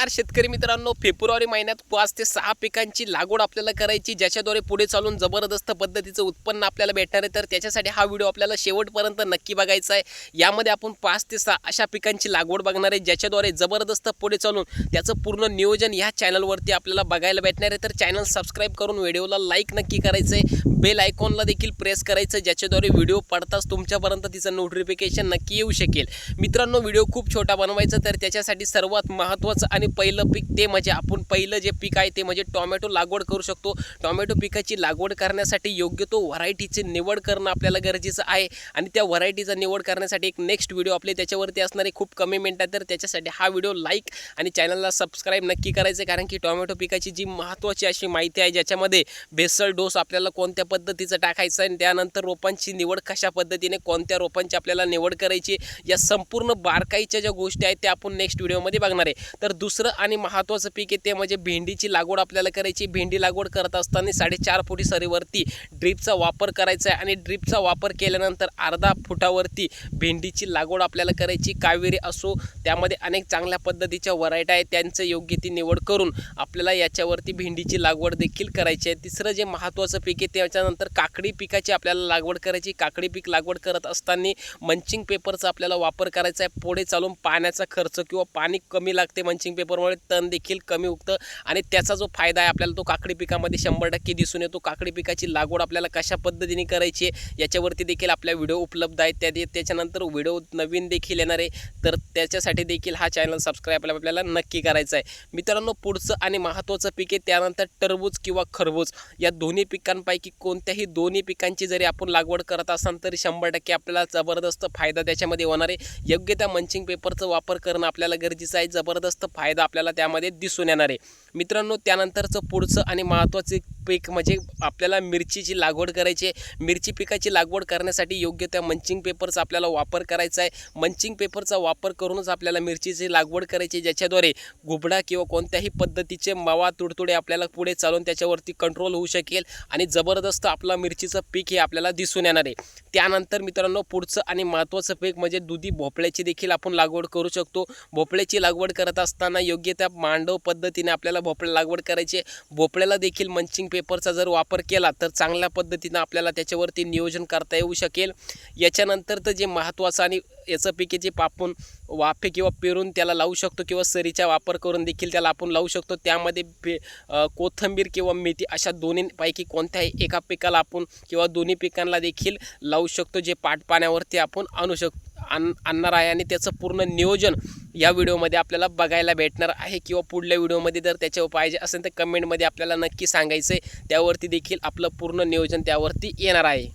नमस्कार शेतकरी मित्रांनो फेब्रुवारी महिन्यात पाच ते सहा पिकांची लागवड आपल्याला करायची ज्याच्याद्वारे पुढे चालून जबरदस्त पद्धतीचं उत्पन्न आपल्याला भेटणार आहे. तर त्याच्यासाठी हा व्हिडिओ आपल्याला शेवटपर्यंत नक्की बघायचा आहे. यामध्ये आपण पाच ते सहा अशा पिकांची लागवड बघणार आहे ज्याच्याद्वारे जबरदस्त पुढे चालून त्याचं पूर्ण नियोजन ह्या चॅनलवरती आपल्याला बघायला भेटणार आहे. तर चॅनल सबस्क्राईब करून व्हिडिओला लाईक नक्की करायचं आहे. बेल आयकॉनला देखील प्रेस करायचं ज्याच्याद्वारे व्हिडिओ पडताच तुमच्यापर्यंत तिचं नोटिफिकेशन नक्की येऊ शकेल. मित्रांनो व्हिडिओ खूप छोटा बनवायचा तर त्याच्यासाठी सर्वात महत्त्वाचं आणि पहिलं पीक ते म्हणजे आपण पहिलं जे पीक आहे ते म्हणजे टॉमॅटो लागवड करू शकतो. टॉमॅटो पिकाची लागवड करण्यासाठी योग्य तो व्हरायटीची निवड करणं आपल्याला गरजेचं आहे. आणि त्या व्हरायटीचा निवड करण्यासाठी एक नेक्स्ट व्हिडिओ आपले त्याच्यावरती असणारे खूप कमी मिनटात तर त्याच्यासाठी हा व्हिडिओ लाईक आणि चॅनलला सबस्क्राईब नक्की करायचं. आहे कारण की टॉमॅटो पिकाची जी महत्त्वाची अशी माहिती आहे ज्याच्यामध्ये बेसल डोस आपल्याला कोणत्या पद्धतीचं टाकायचं आणि त्यानंतर रोपांची निवड कशा पद्धतीने कोणत्या रोपांची आपल्याला निवड करायची या संपूर्ण बारकाईच्या ज्या गोष्टी आहेत त्या आपण नेक्स्ट व्हिडिओमध्ये बघणार आहे. तर दुसरं आणि महत्त्वाचं पीक आहे ते म्हणजे भेंडीची लागवड आपल्याला करायची. भेंडी लागवड करत असताना साडेचार फुटी सरीवरती ड्रीपचा वापर करायचा आहे आणि ड्रीपचा वापर केल्यानंतर अर्धा फुटावरती भेंडीची लागवड आपल्याला करायची. कावेरी असो त्यामध्ये अनेक चांगल्या पद्धतीच्या व्हरायटी आहेत त्यांचं योग्य ती निवड करून आपल्याला याच्यावरती भेंडीची लागवड देखील करायची आहे. तिसरं जे महत्त्वाचं पीक आहे त्याच्यानंतर काकडी पिकाची आपल्याला लागवड करायची. काकडी पीक लागवड करत असताना मंचिंग पेपरचा आपल्याला वापर करायचा आहे. पुढे चालून पाण्याचा खर्च किंवा पाणी कमी लागते मंचिंग पेपर पेपरमुळे तण देखील कमी उगतं आणि त्याचा जो फायदा आहे आपल्याला तो काकडी पिकामध्ये शंभर टक्के दिसून येतो. काकडी पिकाची लागवड आपल्याला कशा पद्धतीने करायची आहे याच्यावरती देखील आपल्या व्हिडिओ उपलब्ध आहेत. त्या त्याच्यानंतर व्हिडिओ नवीन देखील येणार आहे. तर त्याच्यासाठी देखील हा चॅनल सबस्क्राईब आपल्याला नक्की करायचा आहे. मित्रांनो पुढचं आणि महत्त्वाचं पीक आहे त्यानंतर टरबूज किंवा खरबूज. या दोन्ही पिकांपैकी कोणत्याही दोन्ही पिकांची जरी आपण लागवड करत असाल तरी शंभर टक्के आपल्याला जबरदस्त फायदा त्याच्यामध्ये होणार आहे. योग्य त्या मंचिंग पेपरचा वापर करणं आपल्याला गरजेचं आहे. जबरदस्त फायदा आपल्याला त्यामध्ये दिसून येणार आहे. मित्रांनो त्यानंतरचं पुढचं आणि महत्त्वाचं पीक म्हणजे आपल्याला मिरचीची लागवड करायची आहे. मिरची पिकाची लागवड करण्यासाठी योग्य त्या मंचिंग पेपरचा आपल्याला वापर करायचा आहे. मंचिंग पेपरचा वापर करूनच आपल्याला मिरचीची लागवड करायची ज्याच्याद्वारे घुबडा किंवा कोणत्याही पद्धतीचे मावा तुडतुडे आपल्याला पुढे चालून त्याच्यावरती कंट्रोल होऊ शकेल आणि जबरदस्त आपला मिरचीचं पीक हे आपल्याला दिसून येणार आहे. त्यानंतर मित्रांनो पुढचं आणि महत्त्वाचं पीक म्हणजे दुधी भोपळ्याची देखील आपण लागवड करू शकतो. भोपळ्याची लागवड करत असताना योग्य त्या मांडव पद्धतीने आपल्याला भोपळा लागवड करायची आहे. भोपळ्याला देखील मंचिंग पेपरचा जर वापर केला तर चांगल्या पद्धतीनं आपल्याला त्याच्यावरती नियोजन करता येऊ शकेल. याच्यानंतर तर जे महत्त्वाचं आणि याचं पिके जे आपण वाफे किंवा पेरून त्याला लावू शकतो किंवा सरीचा वापर करून देखील त्याला आपण लावू शकतो त्यामध्ये पे कोथंबीर कोथिंबीर किंवा मेथी अशा दोन्हीपैकी कोणत्याही एका पिकाला आपण किंवा दोन्ही पिकांना देखील लावू शकतो जे पाटपाण्यावरती आपण आणू शकतो आण आणणार आहे. आणि त्याचं पूर्ण नियोजन या व्हिडिओमध्ये आपल्याला बघायला भेटणार आहे किंवा पुढल्या व्हिडिओमध्ये जर त्याच्यावर पाहिजे असेल तर कमेंटमध्ये आपल्याला नक्की सांगायचं आहे त्यावरती देखील आपलं पूर्ण नियोजन त्यावरती येणार आहे.